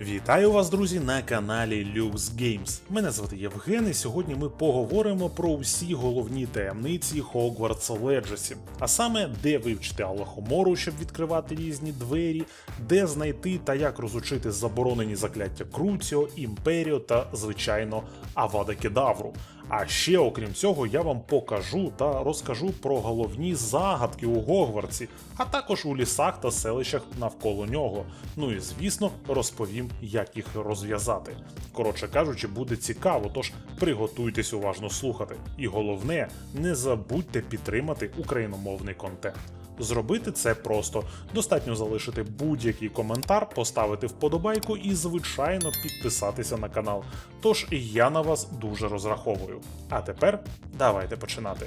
Вітаю вас, друзі, на каналі Lux Games. Мене звати Євген, і сьогодні ми поговоримо про усі головні таємниці Hogwarts Legacy, а саме де вивчити Аллахомору, щоб відкривати різні двері, де знайти та як розучити заборонені закляття Круціо, Імперіо та, звичайно, Авада Кедавру. А ще, окрім цього, я вам покажу та розкажу про головні загадки у Гогвартсі, а також у лісах та селищах навколо нього. Ну і звісно, розповім, як їх розв'язати. Коротше кажучи, буде цікаво, тож приготуйтесь уважно слухати. І головне, не забудьте підтримати україномовний контент. Зробити це просто. Достатньо залишити будь-який коментар, поставити вподобайку і, звичайно, підписатися на канал. Тож я на вас дуже розраховую. А тепер давайте починати.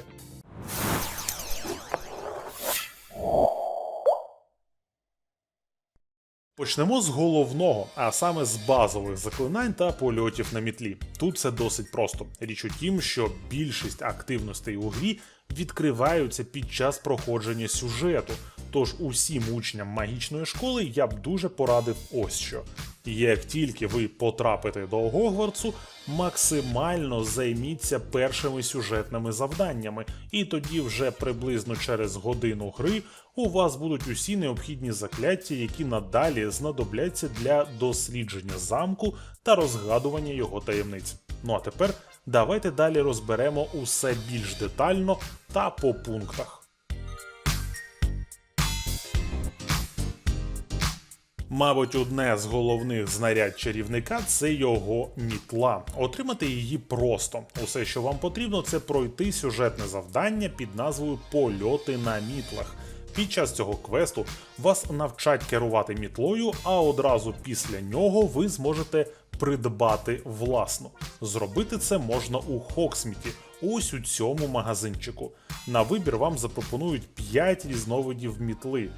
Почнемо з головного, а саме з базових заклинань та польотів на мітлі. Тут все досить просто. Річ у тім, що більшість активностей у грі відкриваються під час проходження сюжету. Тож усім учням магічної школи я б дуже порадив ось що. Як тільки ви потрапите до Гогвартсу, максимально займіться першими сюжетними завданнями, і тоді вже приблизно через годину гри у вас будуть усі необхідні закляття, які надалі знадобляться для дослідження замку та розгадування його таємниць. Ну а тепер давайте далі розберемо усе більш детально та по пунктах. Мабуть, одне з головних знарядь чарівника це його мітла. Отримати її просто. Усе, що вам потрібно, це пройти сюжетне завдання під назвою Польоти на мітлах. Під час цього квесту вас навчать керувати мітлою, а одразу після нього ви зможете придбати власну. Зробити це можна у Хоксміті, ось у цьому магазинчику. На вибір вам запропонують 5 різновидів мітли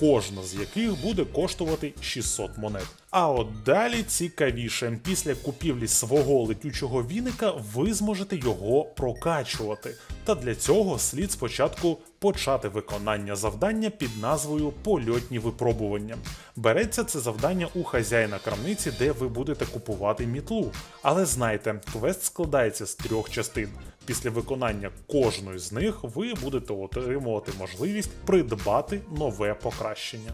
кожна з яких буде коштувати 600 монет. А от далі цікавіше, після купівлі свого летючого віника ви зможете його прокачувати. Та для цього слід спочатку почати виконання завдання під назвою Польотні випробування. Береться це завдання у хазяїна крамниці, де ви будете купувати мітлу. Але знайте, квест складається з трьох частин. Після виконання кожної з них ви будете отримувати можливість придбати нове покращення.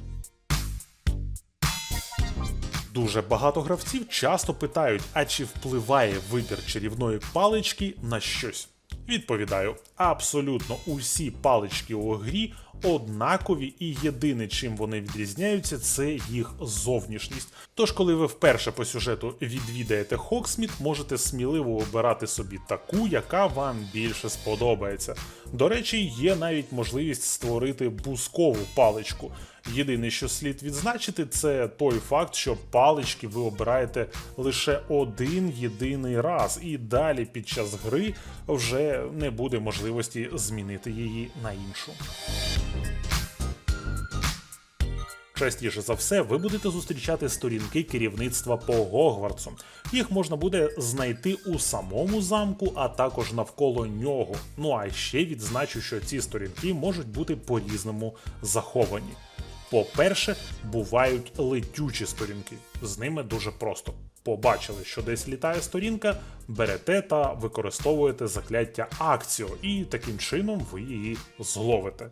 Дуже багато гравців часто питають, а чи впливає вибір чарівної палички на щось. Відповідаю, абсолютно усі палички у грі однакові, і єдине, чим вони відрізняються, це їх зовнішність. Тож, коли ви вперше по сюжету відвідаєте Хоксміт, можете сміливо обирати собі таку, яка вам більше сподобається. До речі, є навіть можливість створити бускову паличку. Єдине, що слід відзначити, це той факт, що палички ви обираєте лише один єдиний раз, і далі під час гри вже не буде можливості змінити її на іншу. Частіше за все, ви будете зустрічати сторінки керівництва по Гогвартсу. Їх можна буде знайти у самому замку, а також навколо нього. Ну а ще відзначу, що ці сторінки можуть бути по-різному заховані. По-перше, бувають летючі сторінки. З ними дуже просто. Побачили, що десь літає сторінка, берете та використовуєте закляття акціо, і таким чином ви її зловите.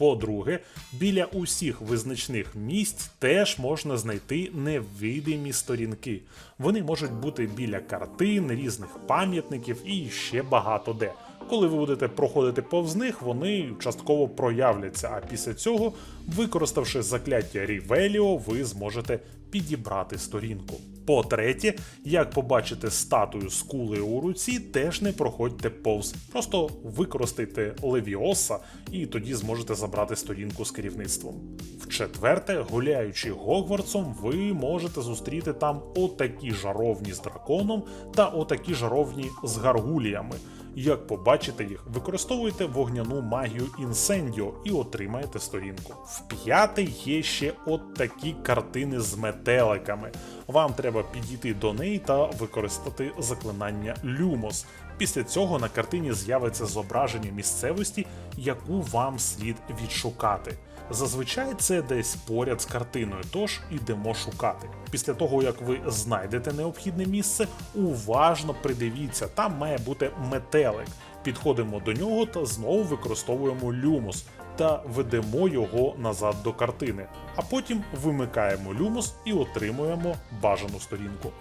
По-друге, біля усіх визначних місць теж можна знайти невидимі сторінки. Вони можуть бути біля картин, різних пам'ятників і ще багато де. Коли ви будете проходити повз них, вони частково проявляться, а після цього, використавши закляття Рівеліо, ви зможете підібрати сторінку. По-третє, як побачите статую з кулею у руці, теж не проходьте повз. Просто використайте Левіоса і тоді зможете забрати сторінку з керівництвом. В-четверте, гуляючи Гогвартсом, ви можете зустріти там отакі жаровні з драконом та отакі жаровні з гаргуліями. Як побачите їх, використовуйте вогняну магію Інсендіо і отримаєте сторінку. В п'ятий є ще от такі картини з метеликами. Вам треба підійти до неї та використати заклинання Люмос. Після цього на картині з'явиться зображення місцевості, яку вам слід відшукати. Зазвичай це десь поряд з картиною, тож ідемо шукати. Після того, як ви знайдете необхідне місце, уважно придивіться, там має бути метелик. Підходимо до нього та знову використовуємо люмус та ведемо його назад до картини, а потім вимикаємо люмус і отримуємо бажану сторінку.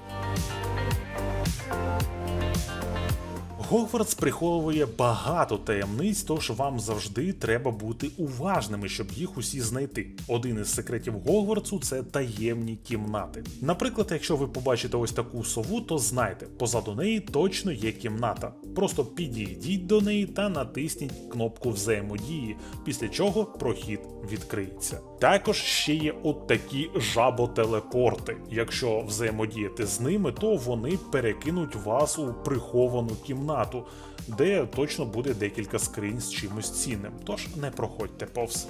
Гогвартс приховує багато таємниць, тож вам завжди треба бути уважними, щоб їх усі знайти. Один із секретів Гогвартсу це таємні кімнати. Наприклад, якщо ви побачите ось таку сову, то знайте, позаду неї точно є кімната. Просто підійдіть до неї та натисніть кнопку взаємодії, після чого прохід відкриється. Також ще є от такі жаботелепорти. Якщо взаємодіяти з ними, то вони перекинуть вас у приховану кімнату, де точно буде декілька скринь з чимось цінним. Тож не проходьте повз.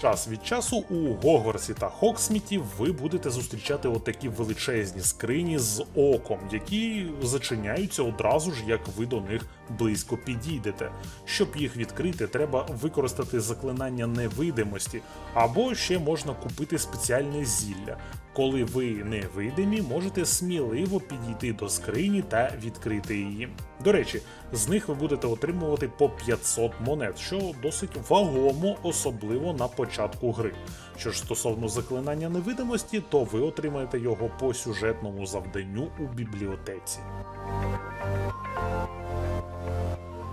Час від часу у Гогвартсі та Хоксміті ви будете зустрічати отакі величезні скрині з оком, які зачиняються одразу ж, як ви до них близько підійдете. Щоб їх відкрити, треба використати заклинання невидимості, або ще можна купити спеціальне зілля. Коли ви невидимі, можете сміливо підійти до скрині та відкрити її. До речі, з них ви будете отримувати по 500 монет, що досить вагомо, особливо на початку гри. Що ж стосовно заклинання невидимості, то ви отримаєте його по сюжетному завданню у бібліотеці.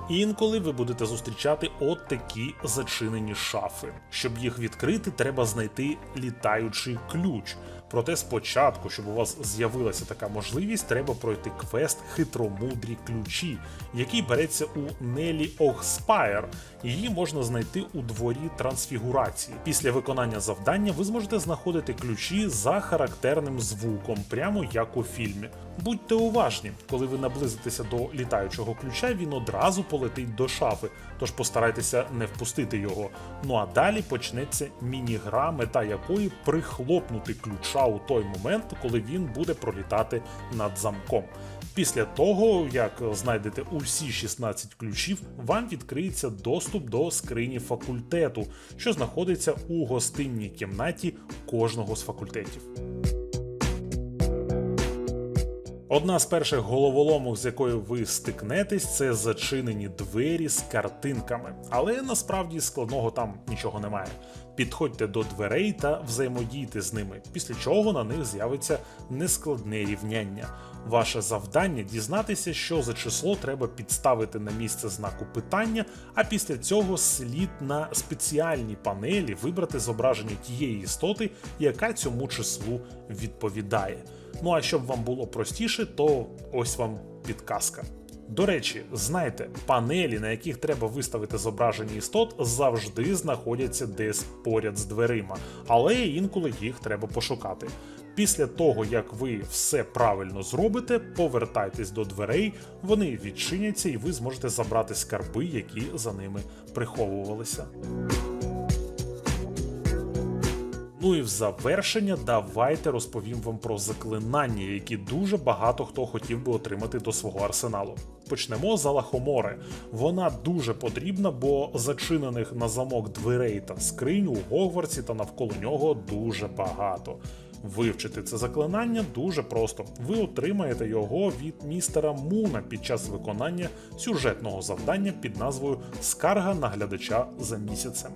Інколи ви будете зустрічати от такі зачинені шафи. Щоб їх відкрити, треба знайти літаючий ключ. Проте спочатку, щоб у вас з'явилася така можливість, треба пройти квест хитромудрі ключі, який береться у Нелі Охспайр. Її можна знайти у дворі трансфігурації. Після виконання завдання ви зможете знаходити ключі за характерним звуком, прямо як у фільмі. Будьте уважні, коли ви наблизитеся до літаючого ключа, він одразу полетить до шафи, тож постарайтеся не впустити його. Ну а далі почнеться міні-гра, мета якої прихлопнути ключа у той момент, коли він буде пролітати над замком. Після того, як знайдете усі 16 ключів, вам відкриється доступ до скрині факультету, що знаходиться у гостинній кімнаті кожного з факультетів. Одна з перших головоломок, з якою ви стикнетесь, це зачинені двері з картинками, але насправді складного там нічого немає. Підходьте до дверей та взаємодійте з ними, після чого на них з'явиться нескладне рівняння. Ваше завдання дізнатися, що за число треба підставити на місце знаку питання, а після цього слід на спеціальній панелі вибрати зображення тієї істоти, яка цьому числу відповідає. Ну а щоб вам було простіше, то ось вам підказка. До речі, знайте, панелі, на яких треба виставити зображення істот, завжди знаходяться десь поряд з дверима, але інколи їх треба пошукати. Після того, як ви все правильно зробите, повертайтесь до дверей, вони відчиняться і ви зможете забрати скарби, які за ними приховувалися. Ну і в завершення давайте розповім вам про заклинання, які дуже багато хто хотів би отримати до свого арсеналу. Почнемо з Алахомори. Вона дуже потрібна, бо зачинених на замок дверей та скринь у Гогвартсі та навколо нього дуже багато. Вивчити це заклинання дуже просто. Ви отримаєте його від містера Муна під час виконання сюжетного завдання під назвою Скарга наглядача за місяцем.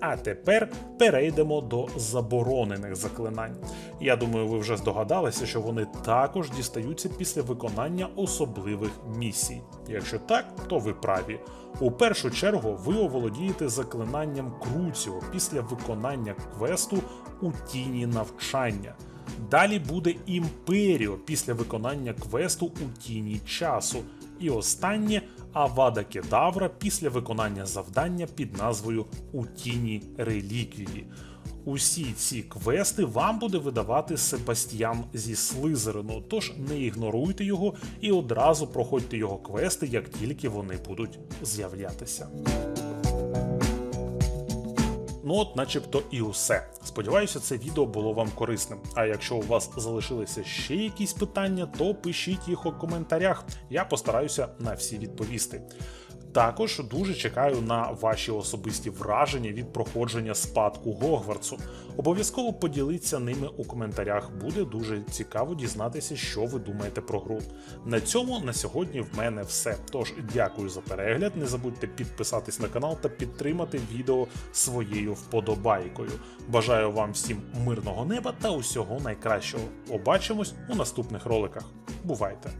А тепер перейдемо до заборонених заклинань. Я думаю, ви вже здогадалися, що вони також дістаються після виконання особливих місій. Якщо так, то ви праві. У першу чергу ви оволодієте заклинанням Круціо після виконання квесту у тіні навчання. Далі буде Імперіо після виконання квесту у тіні часу. І останнє Авада Кедавра після виконання завдання під назвою У тіні реліквії. Усі ці квести вам буде видавати Себастьян зі Слизерину, тож не ігноруйте його і одразу проходьте його квести, як тільки вони будуть з'являтися. Ну от, начебто, і усе. Сподіваюся, це відео було вам корисним. А якщо у вас залишилися ще якісь питання, то пишіть їх у коментарях. Я постараюся на всі відповісти. Також дуже чекаю на ваші особисті враження від проходження спадку Гогвартсу. Обов'язково поділіться ними у коментарях. Буде дуже цікаво дізнатися, що ви думаєте про гру. На цьому на сьогодні в мене все. Тож дякую за перегляд. Не забудьте підписатись на канал та підтримати відео своєю вподобайкою. Бажаю вам всім мирного неба та усього найкращого. Побачимось у наступних роликах. Бувайте!